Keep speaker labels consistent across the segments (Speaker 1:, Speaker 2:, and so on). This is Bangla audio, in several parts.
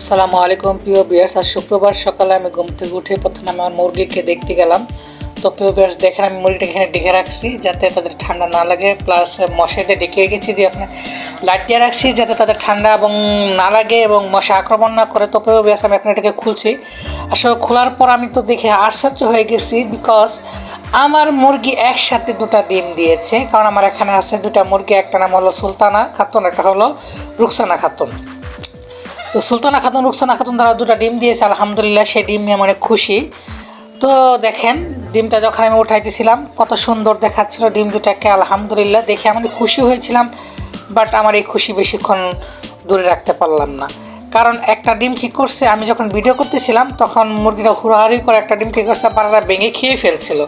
Speaker 1: আসসালামু আলাইকুম, প্রিয় বিয়ার্স আর শুক্রবার সকালে আমি ঘুম থেকে উঠে প্রথমে আমার মুরগিকে দেখতে গেলাম। তো প্রিয় বিয়ার্স দেখেন আমি মুরগিটা এখানে ডেকে রাখছি যাতে তাদের ঠান্ডা না লাগে। প্লাস মশাতে ডেকে রেখেছি দিয়ে আপনার লাইট দিয়ে রাখছি যাতে তাদের ঠান্ডা এবং না লাগে এবং মশা আক্রমণ না করে। তো প্রিয় বিয়ার্স আমি এখন এটাকে খুলছি। আসলে খোলার পর আমি তো দেখে আশ্চর্য হয়ে গেছি বিকজ আমার মুরগি একসাথে দুটো ডিম দিয়েছে। কারণ আমার এখানে আছে দুটা মুরগি, একটা নাম হলো সুলতানা খাতুন, একটা হলো রুকসানা খাতুন। তো সুলতানা খাতুন, রুকসানা খাতুন তারা দুটো ডিম দিয়েছে, আলহামদুলিল্লাহ সেই ডিম নিয়ে অনেক খুশি। তো দেখেন, ডিমটা যখন আমি উঠাইতেছিলাম, কত সুন্দর দেখাচ্ছিল ডিম দুটাকে আলহামদুলিল্লাহ। দেখে আমি খুশি হয়েছিলাম, বাট আমার এই খুশি বেশিক্ষণ দূরে রাখতে পারলাম না। কারণ একটা ডিম কী করছে, আমি যখন ভিডিও করতেছিলাম, তখন মুরগিটা হুড়াহুড়ি করে একটা ডিম কী করছে পাড়াটা ভেঙে খেয়ে ফেলছিল।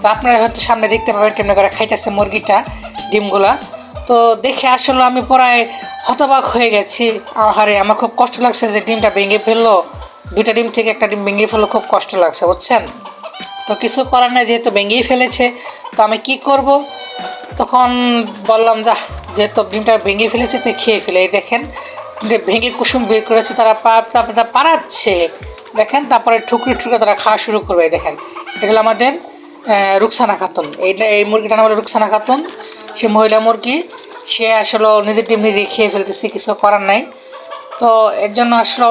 Speaker 1: তো আপনারা হয়তো সামনে দেখতে পাবেন কেমন করে খাইতেছে মুরগিটা, ডিমগুলা। তো দেখে আসলে আমি প্রায় হতবাক হয়ে গেছি। আহারে, আমার খুব কষ্ট লাগছে যে ডিমটা ভেঙে ফেলল। দুইটা ডিম থেকে একটা ডিম ভেঙে ফেলল, খুব কষ্ট লাগছে, বুঝছেন? তো কিছু করার নাই, যেহেতু ভেঙেই ফেলেছে, তো আমি কি করব? তখন বললাম যা যেহেতু ডিমটা ভেঙে ফেলেছে, তো খেয়ে ফেলে। এই দেখেন ভেঙে কুসুম বের করেছে, তারা পা তারপরে তারা পাড়াচ্ছে। দেখেন, তারপরে ঠুকরে ঠুকরে তারা খাওয়া শুরু করবে দেখেন। হলো আমাদের রুকসানা খাতুন। এইটা এই মুরগিটার নাম হলো রুকসানা খাতুন। সে মহিলা মুরগি। সে আসলে নিজের ডিম নিজে খেয়ে ফেলতেছে, কিছু করার নাই। তো এর জন্য আসলে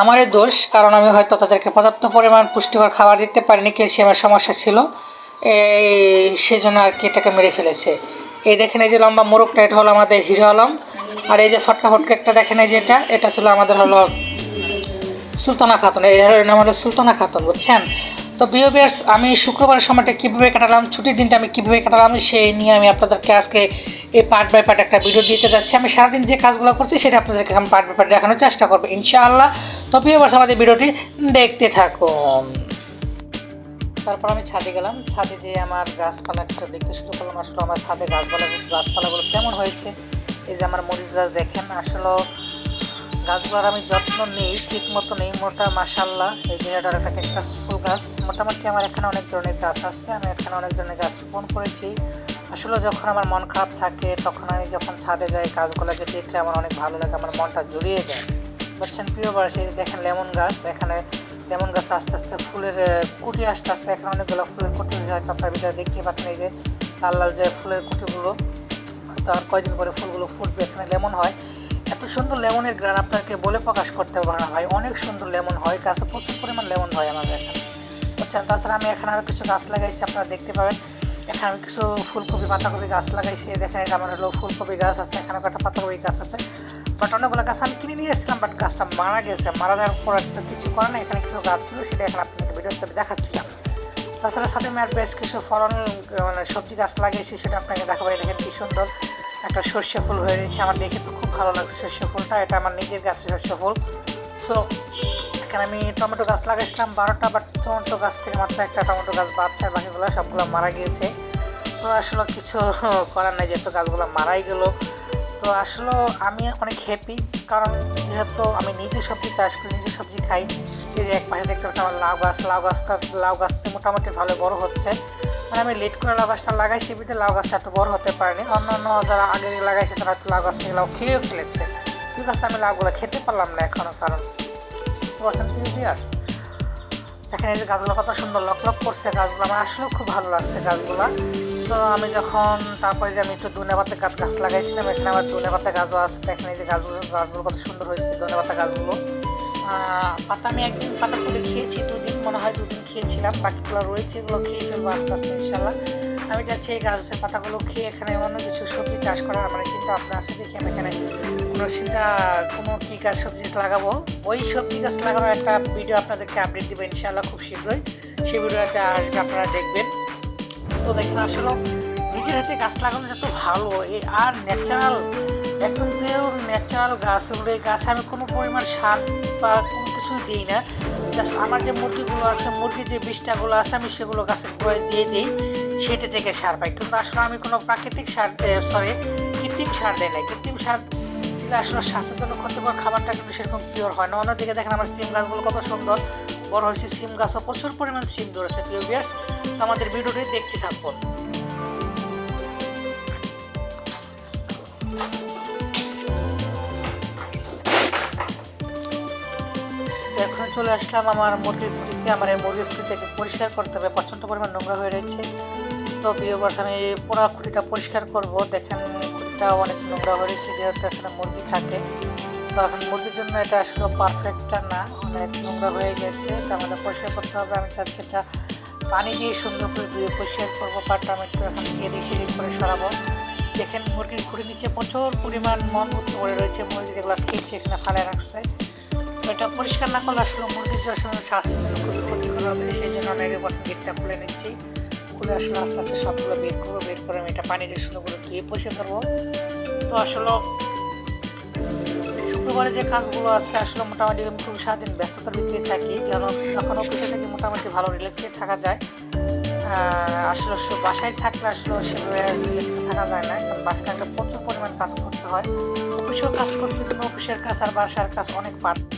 Speaker 1: আমারই দোষ, কারণ আমি হয়তো তাদেরকে পর্যাপ্ত পরিমাণ পুষ্টিকর খাবার দিতে পারিনি ক্যালসিয়ামের সমস্যা ছিল। এই সেজন্য আর কি এটাকে মেরে ফেলেছে। এই দেখেন এই যে লম্বা মোরগটা, এটা হলো আমাদের হিরো আলম। আর এই যে ফটকা ফটকা একটা, দেখেন এই যে এটা এটা ছিল আমাদের হলো সুলতানা খাতুন। এর নাম হলো সুলতানা খাতুন, বুঝছেন? তো বিও বিয়ার্স আমি শুক্রবারের সময়টা কীভাবে কাটালাম, ছুটির দিনটা আমি কীভাবে কাটালাম সেই নিয়ে আমি আপনাদেরকে আজকে এই পার্ট বাই পার্ট একটা ভিডিও দিতে যাচ্ছি। আমি সারাদিন যে কাজগুলো করছি, সেটা আপনাদেরকে আমি পার্ট বাই পার্ট দেখানোর চেষ্টা করব, ইনশাআল্লাহ। তো বিও বিয়ার্স আমাদের ভিডিওটি দেখতে থাকুন। তারপর আমি ছাদে গেলাম, ছাদে যে আমার গাছপালা দেখতে শুরু করলাম, আসলে আমার ছাদে গাছপালা গাছপালাগুলো কেমন হয়েছে? এই যে আমার মরিচ গাছ দেখেন, আসলে গাছগুলোর আমি যত্ন নেই, ঠিক মতো নেই। মোটা মাসাল্লাহ এই এটা একটা ক্যাকটাস ফুল গাছ। মোটামুটি আমার এখানে অনেক ধরনের গাছ আছে, আমি এখানে অনেক ধরনের গাছ রোপণ করেছি। আসলে যখন আমার মন খারাপ থাকে, তখন আমি যখন ছাদে যাই গাছগুলোকে দেখলে আমার অনেক ভালো লাগে, আমার মনটা জুড়িয়ে যায়। বুঝছেন, প্রিয় এই দেখেন লেমন গাছ, এখানে লেমন গাছ আস্তে আস্তে ফুলের কুটি আসতে আসতে এখানে অনেকগুলো ফুলের কুটি হয়তো আপনার ভিতরে দেখতে পাচ্ছেন এই যে লাল লাল যে ফুলের কুটিগুলো। হয়তো আর কয়দিন পরে ফুলগুলো ফুটবে, এখানে লেমন হয়। এত সুন্দর লেমনের গ্রান আপনাকে বলে প্রকাশ করতে পারব না ভাই। অনেক সুন্দর লেমন হয়, গাছে প্রচুর পরিমাণ লেমন হয় আমাদের এখানে। বুঝছেন তাছাড়া আমি এখানে আরও কিছু গাছ লাগাইছি, আপনারা দেখতে পাবেন। এখানে কিছু ফুলকপি পাতাকপি গাছ লাগাইছি, দেখেন এটা আমার হলো ফুলকপি গাছ আছে, এখানে একটা পাতাকপি গাছ আছে। বাট অনেকগুলো গাছ আমি কিনে নিয়ে এসেছিলাম, বাট গাছটা মারা গেছে। মারা যাওয়ার পর একটা কিছু করে না এখানে কিছু গাছ ছিল, সেটা এখন আপনাদের ভিডিওতে দেখাচ্ছিলাম। তাছাড়া সাথে আমি আর বেশ কিছু ফলন মানে সবজি গাছ লাগিয়েছি সেটা আপনাকে দেখাবো দেখেন কি সুন্দর। একটা সর্ষে ফুল হয়ে রয়েছে। আমার দেখে তো খুব ভালো লাগছে সর্ষে ফুলটা। এটা আমার নিজের গাছের সর্ষে ফুল। সো এখানে আমি টমেটো গাছ লাগাইছিলাম বারোটা বাট টমেটো গাছ থেকে মাত্র একটা টমেটো গাছ বাচ্চা বাকিগুলো সবগুলো মারা গিয়েছে। তো আসলে কিছু করার নাই, যেহেতু গাছগুলো মারাই গেল। তো আসলে আমি অনেক হ্যাপি কারণ যেহেতু আমি নিজে সবজি চাষ করি, নিজে সবজি খাই এক পাশে দেখতে পাচ্ছি আমার লাউ গাছ। লাউ গাছটা লাউ গাছটা মোটামুটি ভালো বড় হচ্ছে। মানে আমি লেট করে লাউ গাছটা লাগাইছি বিটে লাউ গাছটা এত বড় হতে পারেনি। অন্য অন্য যারা আগে লাগাইছে, তারা হয়তো লাউ গাছ থেকে লাউ খেয়েও ফেলেছে। ঠিক আছে, আমি লাউগুলো খেতে পারলাম না এখনও কারণ ইয়ার্স দেখেন এই যে গাছগুলো কত সুন্দর লক লক করছে, গাছগুলো আমার আসলেও খুব ভালো লাগছে গাছগুলো। তো আমি যখন তারপরে যে আমি একটু ধনে পাতা গাছ গাছ লাগাইছিলাম, এখানে আমার ধনে গাছও আছে, দেখেন এই যে গাছগুলো গাছগুলো কত সুন্দর হয়েছে ধনে পাতা গাছগুলো। পাতা আমি একদিন পাতা করে খেয়েছি, দুদিন মনে হয় দুদিন খেয়েছিলাম বাকিগুলো রয়েছে, এগুলো খেয়ে ফেলব আস্তে আস্তে ইনশাল্লাহ আমি যাচ্ছি এই গাছের পাতাগুলো খেয়ে, এখানে অন্য কিছু সবজি চাষ করার আমার চিন্তা আপনার আছে, দেখি আমি এখানে কোনো চিন্তা কোনো কী গাছ, সবজি লাগাবো। ওই সবজি গাছ লাগানোর একটা ভিডিও আপনাদেরকে আপডেট দেবো ইনশাল্লাহ খুব শীঘ্রই। সেই ভিডিওটা আসবে, আপনারা দেখবেন। তো দেখেন আসলে নিজের হাতে গাছ লাগানো যত ভালো এই আর ন্যাচারাল একদম পিওর ন্যাচারাল গাছ ওগুলো এই গাছে আমি কোনো পরিমাণ সার বা কোনো কিছুই দিই না। জাস্ট আমার যে মুরগিগুলো আছে, মুরগির যে বিষটাগুলো আছে, আমি সেগুলো গাছের গোড়ায় দিয়ে দিই, সেটা থেকে সার পাই। কিন্তু আসলে আমি কোনো প্রাকৃতিক সার সরি কৃত্রিম সার দেয় না কৃত্রিম সার দিলে আসলে স্বাস্থ্যের জন্য ক্ষতিকর খাবারটা কিন্তু সেরকম পিওর হয় না। অন্যদিকে দেখেন আমার সিম গাছগুলো কত সুন্দর। বড় হয়েছে সিম গাছও, প্রচুর পরিমাণ সিম ধরেছে, প্রিয় আমাদের ভিডিওটি দেখতে থাকুন। চলে আসলাম আমার মুরগির খুঁটিতে, আমার এই মুরগির খুঁটিটাকে পরিষ্কার করতে হবে। প্রচণ্ড পরিমাণ নোংরা হয়ে রয়েছে। তো বিয়েবার আমি পুরো খুঁটিটা পরিষ্কার করব। দেখেন খুঁটিটা অনেক নোংরা হয়ে রয়েছে, যেহেতু এখানে মুরগি থাকে। তো এখন মুরগির জন্য এটা আসলে পারফেক্টটা না। অনেক নোংরা হয়ে গেছে। তো আমাদের পরিষ্কার করতে হবে। আমি চাচ্ছি এটা পানি দিয়ে সুন্দর করে ধুয়ে পরিষ্কার করব। পাটটা আমি একটু এখন দিয়ে দিয়ে সিঁড়ি করে সরাবো। দেখেন, মুরগির খুঁড়ির নিচে প্রচুর পরিমাণ মলমূত্র পড়ে রয়েছে। মুরগি যেগুলো খেয়েছে, এখানে ফালে রাখছে। এটা পরিষ্কার না করলে আসলে মুরগির স্বাস্থ্যের জন্য খুবই ক্ষতিকর হবে, সেই জন্য আমি আগে প্রথম গেটটা খুলে নিচ্ছি। খুলে আসলে আস্তে আস্তে সবগুলো বের করব, বের করে আমি এটা পানি দিয়ে সুন্দর করে ধুয়ে পরিষ্কার করব। তো আসলে শুক্রবারে যে কাজগুলো আছে, আসলে মোটামুটি আমি খুব সারাদিন ব্যস্ততার ভিতরে থাকি। যেন যখন অফিসে থাকি, মোটামুটি ভালো রিল্যাক্সে থাকা যায়। আসলে বাসায় থাকলে আসলে সেভাবে রিল্যাক্সে থাকা যায় না, কারণ বাসায় থাকলে প্রচুর পরিমাণ কাজ করতে হয়। অফিসেও কাজ করতে অফিসের কাজ আর বাসার কাজ অনেক পার্থক্য।